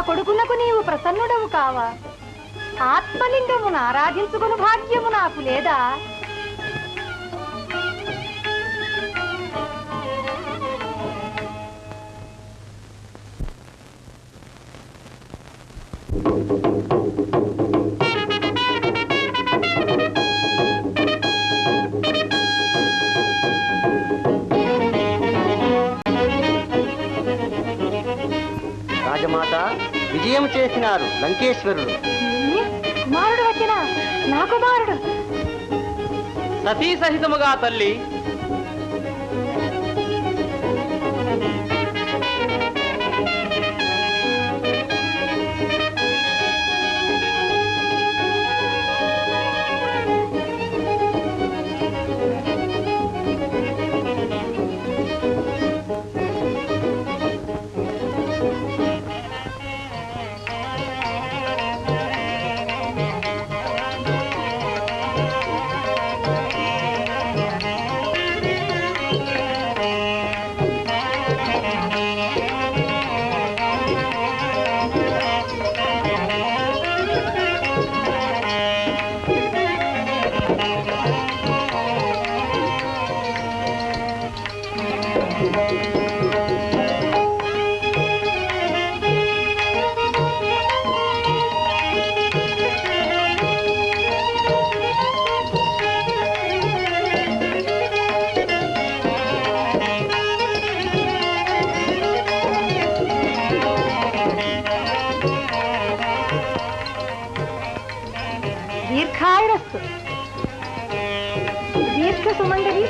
నా కొడుకునకు నీవు ప్రసన్నుడవు కావా? ఆత్మలింగమును ఆరాధించుకుని భాగ్యము నాకు లేదా? రాజమాత విజయం చేసినారు లంకేశ్వరుడు. కుమారుడు వచ్చిన నా కుమారుడు. సతీ సహితముగా తల్లి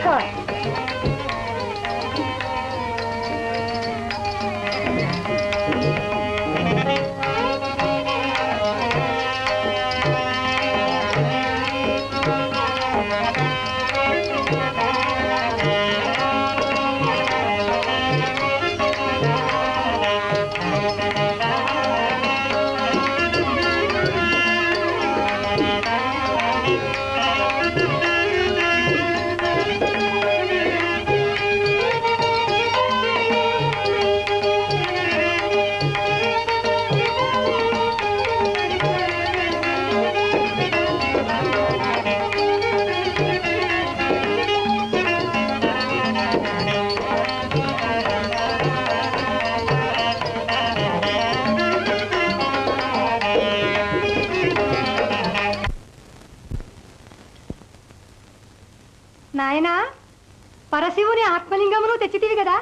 错。పరశివుని ఆత్మలింగమును తెచ్చితివి కదా?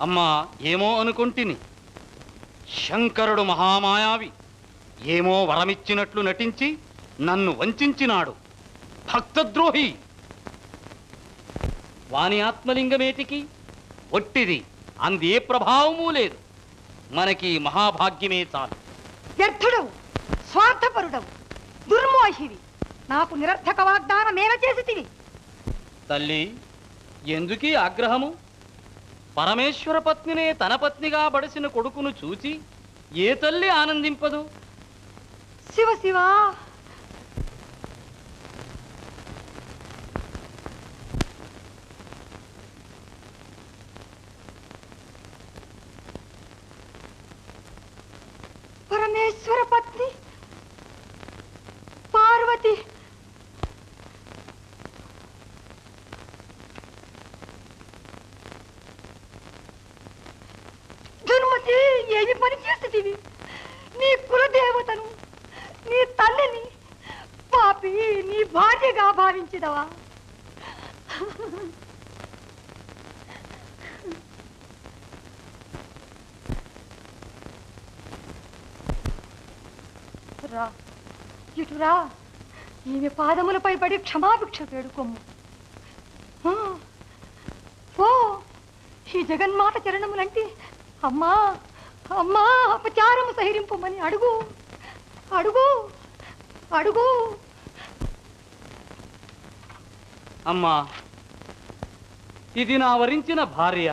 అమ్మా ఏమో అనుకుంటుని? శంకరుడు మహామాయావి ఏమో వరమిచ్చినట్లు నటించి నన్ను వంచినాడు భక్తద్రోహి! వాని ఆత్మలింగమేటికి? ఒట్టిది. అందే ప్రభావమూ లేదు. మనకి మహాభాగ్యమే చాలు. వ్యర్థుడవు స్వార్థపరుడవు దుర్మోహివి. నాకు నిరర్థక వాగ్దానం మేర చేసితివి? తల్లి ఎందుకీ ఆగ్రహము? పరమేశ్వర పత్నినే తన పత్నిగా బడిసిన కొడుకును చూచి ఏ తల్లి ఆనందింపదు? శివ శివ పరమేశ్వర పత్ని పార్వతి దుర్మతి ఏమి పని చేస్తుంది నీ కులదేవతను నీ తల్లిని పాపి నీ భార్యగా భావించిదవా రా ఇటురా ఈమె పాదములపై పడి క్షమాభిక్ష వేడుకోము. ఓ ఈ జగన్మాత చరణములంటే అమ్మా అమ్మా అపచారము సహిరింపమని అడుగు అడుగు అడుగు. అమ్మా ఇది నా వరించిన భార్య.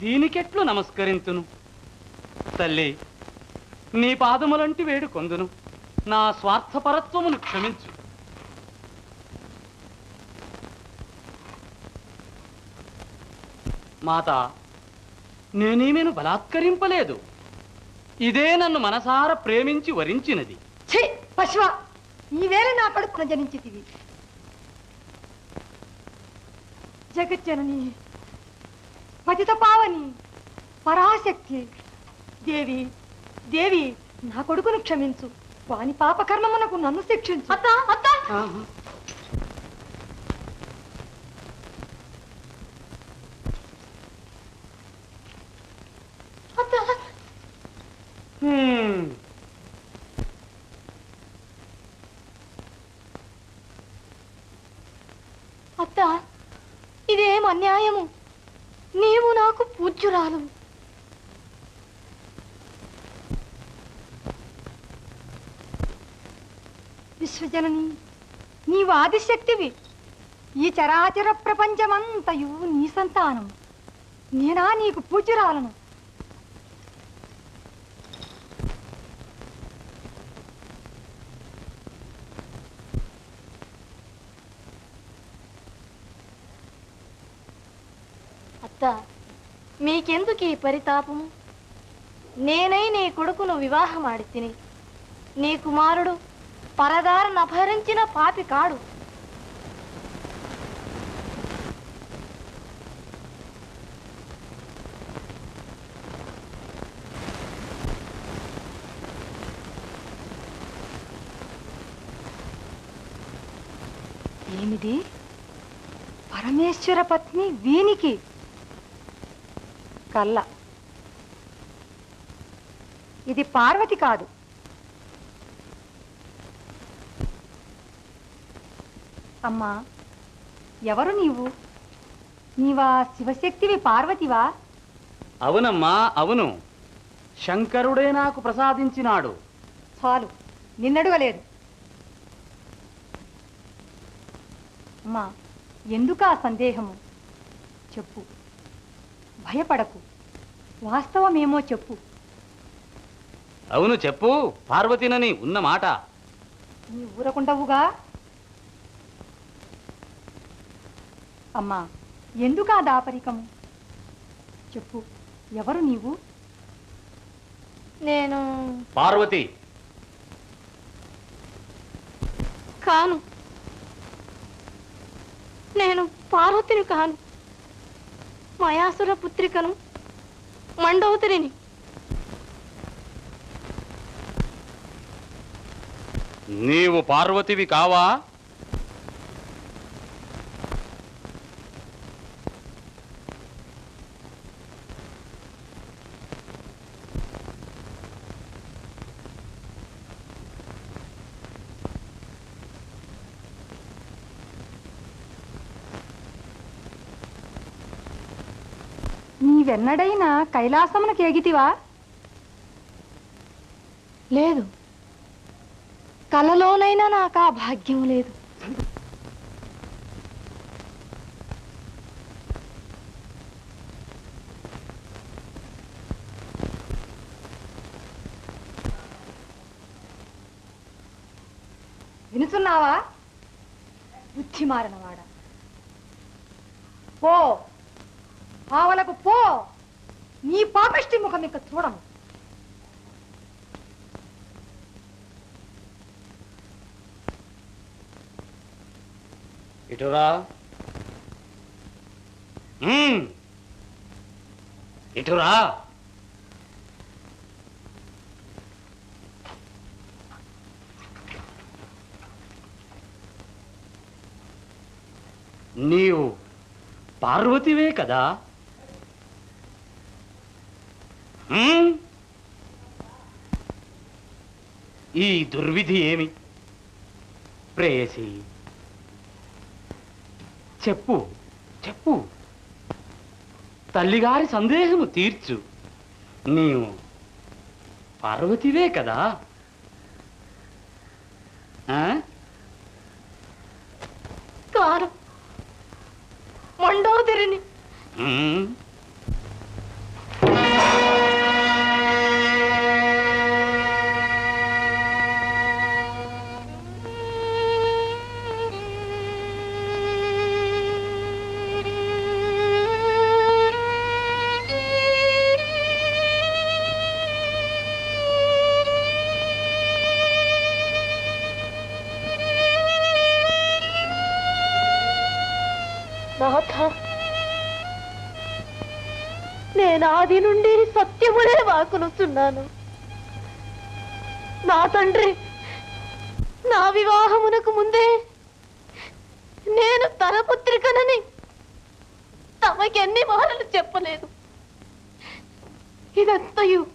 దీనికెట్లు నమస్కరించును తల్లి నీ పాదములంటి వేడుకొందును నా స్వార్థపరత్వమును క్షమించు. మాత నేనేమేను బలాత్కరింపలేదు. ఇదే నన్ను మనసార ప్రేమించి వరించినది. ఛీ పశువ ఈవేళ నా కడుపు జనించితివి. జగజ్జనని పతిత పావని పరాశక్తి. దేవి దేవి నా కొడుకును క్షమించు. వాని పాపకర్మమునకు నన్ను శిక్షించు. అత్త అత్త! అత్త హ్మ్. అత్త ఇదేం అన్యాయము. నీవు నాకు పూజ్యురాలు. విశ్వజనని నీవు ఆదిశక్తివి. ఈ చరాచర ప్రపంచమంతయు నీ సంతానం. నేనా నీకు పూజ్యురాలను? మీకెందుకు ఈ పరితాపము నేనై నీ కొడుకును వివాహమాడి తిని నీ కుమారుడు పరదారను పాపి కాడు. ఏమిది? పరమేశ్వర పత్ని వీనికి కల్ల. ఇది పార్వతి కాదు. అమ్మా ఎవరు నీవు? నీవా శివశక్తివి పార్వతివా? అవునమ్మా అవును. శంకరుడే నాకు ప్రసాదించినాడు. చాలు నిన్నడుగలేదు. అమ్మా ఎందుకా సందేహము? చెప్పు. భయపడకు. వాస్తవమేమో చెప్పు. అవును చెప్పు పార్వతినని ఉన్న మాట. నీ ఊరకుండవుగా? అమ్మా ఎందుకా దాపరికము? చెప్పు ఎవరు నీవు? నేను పార్వతి. కాను. నేను పార్వతిని కాను. మయాసుర పుత్రికను మండోదరిని. నీవు పార్వతివి కావా? నీవెన్నడైనా కైలాసమునకు ఎగితివా లేదు. కలలోనైనా నాకు ఆ భాగ్యం లేదు. వినుచున్నావా? బుద్ధి మారినవాడ? పో ఆవలకు పో. నీ పాపిష్టి ముఖం ఇక చూడము. ఇటురా. ఇటురా. నీవు పార్వతివే కదా? ఈ దుర్విధి ఏమి? ప్రేయసి. చెప్పు చెప్పు. తల్లిగారి సందేహము తీర్చు. నీవు పార్వతివే కదా? కాను మండోదరిని. నేను ఆది నుండి సత్యముడే వాకునుచున్నాను నా తండ్రి నా వివాహమునకు ముందే నేను తన పుత్రికనని తమకెన్ని మహలు చెప్పలేదు. ఇదంతయు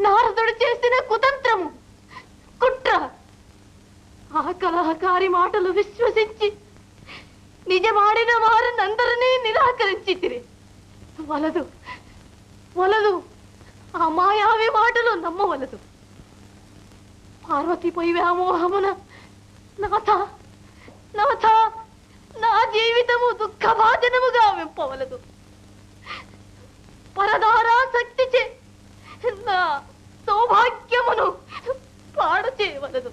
నారదుడు చేసిన కుతంత్రము. కుట్ర. ఆ కలహకారి మాటలు విశ్వసించి నిజమాడిన వారినందరినీ నిరాకరించి తిరి వలదు వలదు ఆ మాయావి మాటలు నమ్మవలదు. పార్వతిపై వ్యామోహమున నాథ నాథ నా జీవితము దుఃఖభాజనముగా వింపవలదు. పరదారాసక్తిచే నా సౌభాగ్యమును పాడు చేయవలదు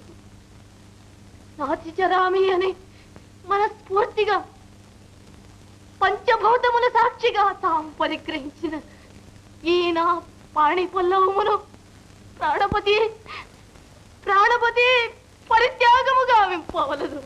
నాతి చరామి అని మనస్ఫూర్తిగా పంచభూతముల సాక్షిగా తాము పరిగ్రహించిన ఈయన పాణి పల్లవమును ప్రాణపతి ప్రాణపతి పరిత్యాగముగా వింపవలదు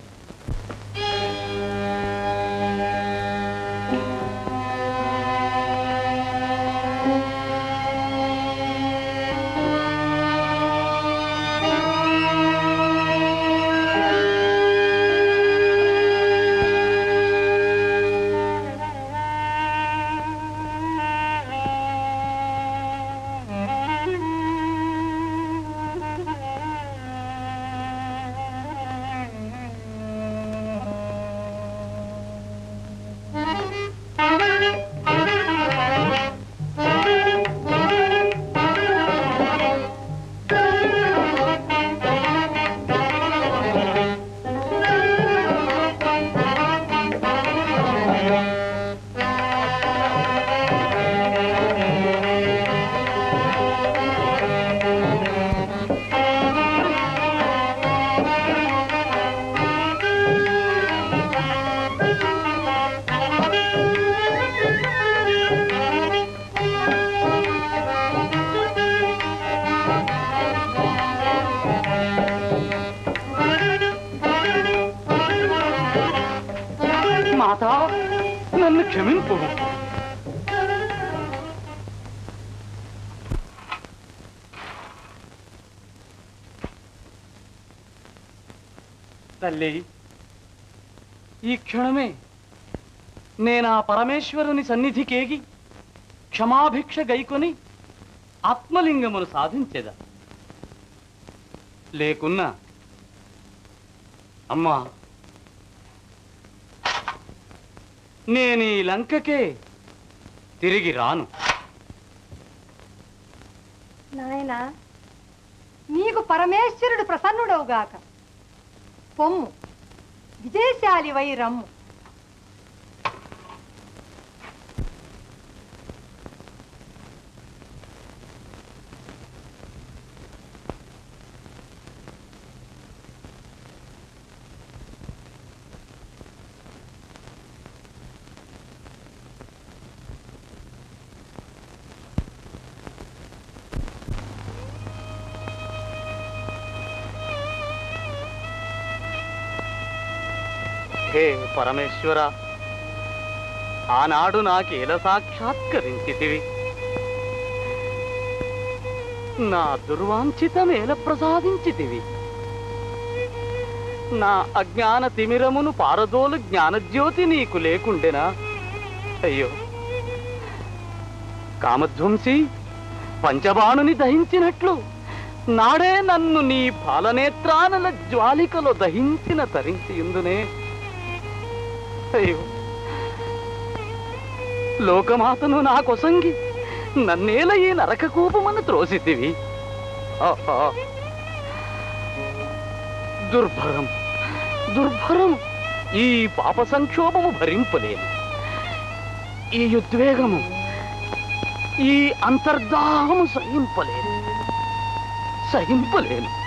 మాత నన్ను క్షమింపు. తల్లి ఈ క్షణమే నేను ఆ పరమేశ్వరుని సన్నిధికేగి క్షమాభిక్ష గైకొని ఆత్మలింగమును సాధించేదా. లేకున్నా అమ్మా నేను ఈ లంకకే తిరిగి రాను. నాయనా నీకు పరమేశ్వరుడు ప్రసన్నుడవుగాక. పొమ్ము. విజయశాలి వై రమ్ము. పరమేశ్వర ఆనాడు నాకేల సాక్షాత్కరించితివి? నా దుర్వాంఛితమేల ప్రసాదించితివి? నా అజ్ఞాన తిమిరమును పారదోలు జ్ఞానజ్యోతి నీకు లేకుండెనా? అయ్యో! కామధ్వంసి పంచబాణుని దహించినట్లు నాడే నన్ను నీ పాలనేత్రానల జ్వాలికలో దహించిన తరించి ఇందునే అయ్యో. లోకమాతను నా కొసంగి. నన్నేల ఈ నరక కూపమని దుర్భరం. దుర్భరం. ఈ పాప సంక్షోభము భరింపలేను. ఈ ఉద్వేగము ఈ అంతర్దాహము సహింపలేను. సహింపలేను.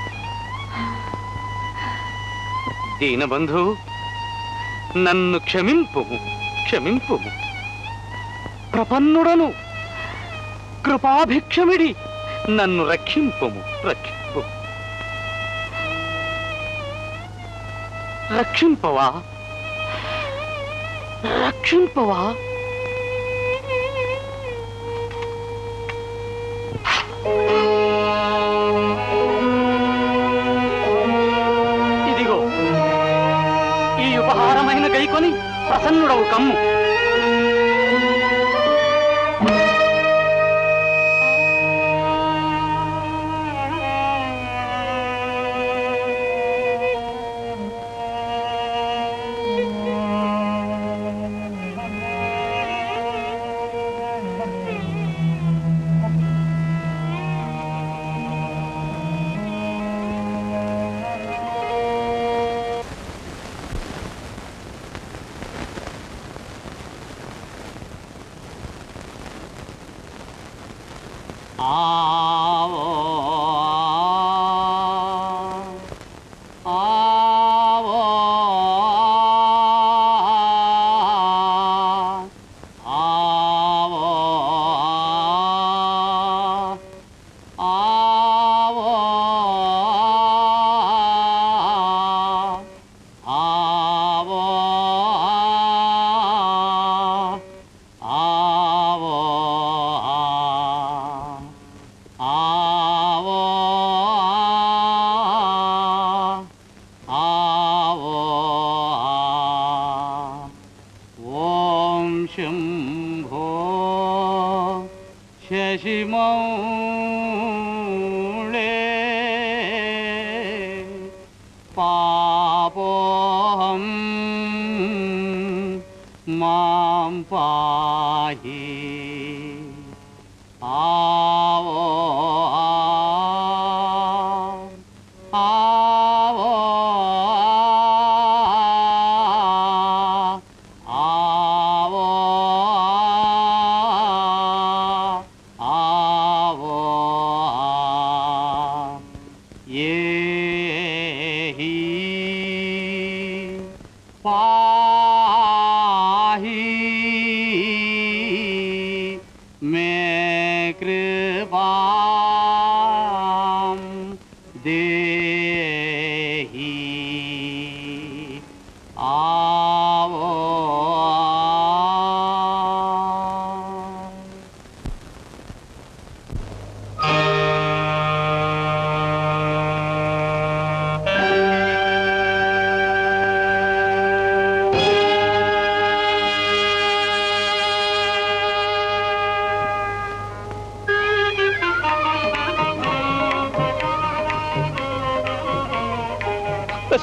దీనబంధు నన్ను క్షమింపుము క్షమింపుము. ప్రపన్నుడను కృపాభిక్షమిడి నన్ను రక్షింపము రక్షింపు. రక్షింపవా? రక్షింపవా? చేసుకొని ప్రసన్నుడవు కమ్ము. 啊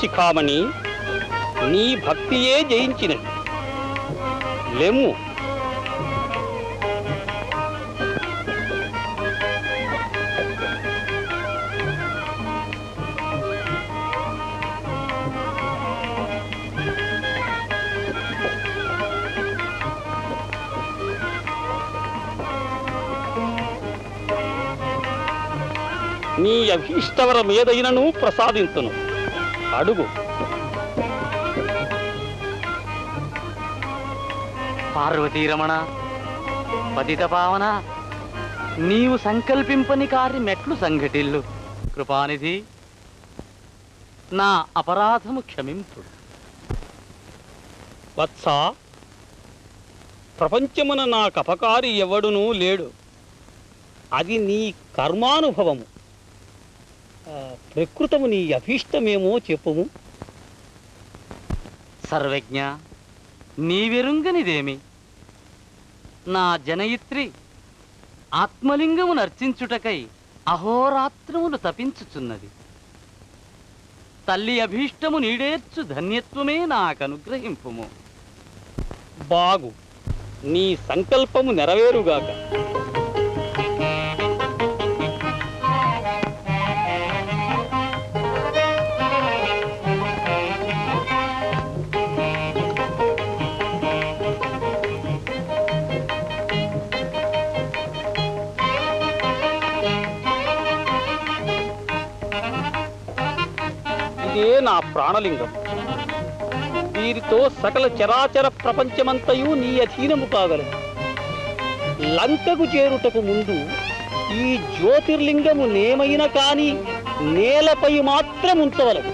కామని నీ భక్తియే జయించినది. లెమ్ము నీ అభీష్టవరం ఏదైనను ప్రసాదింతును. అడుగు. పార్వతీరమణ పతిత పావన నీవు సంకల్పింపని కారి మెట్లు సంఘటిల్లు. కృపానిధి నా అపరాధము క్షమింపు వత్స ప్రపంచమున నా కపకారి ఎవడునూ లేడు. అది నీ కర్మానుభవము. ప్రకృతము నీ అభీష్టమేమో చెప్పుము. సర్వజ్ఞ నీవెరుంగనిదేమి నా జనయిత్రి ఆత్మలింగము నర్చించుటకై అహోరాత్రములు తపించుచున్నది. తల్లి అభీష్టము నీడేర్చు ధన్యత్వమే నాకనుగ్రహింపుము. బాగు నీ సంకల్పము నెరవేరుగాక. నా ప్రాణలింగం. వీరితో సకల చరాచర ప్రపంచమంతయు నీ అధీనము కాగలదు లంకకు చేరుటకు ముందు ఈ జ్యోతిర్లింగము నేమైన కాని నేలపై మాత్రం ఉంచవలదు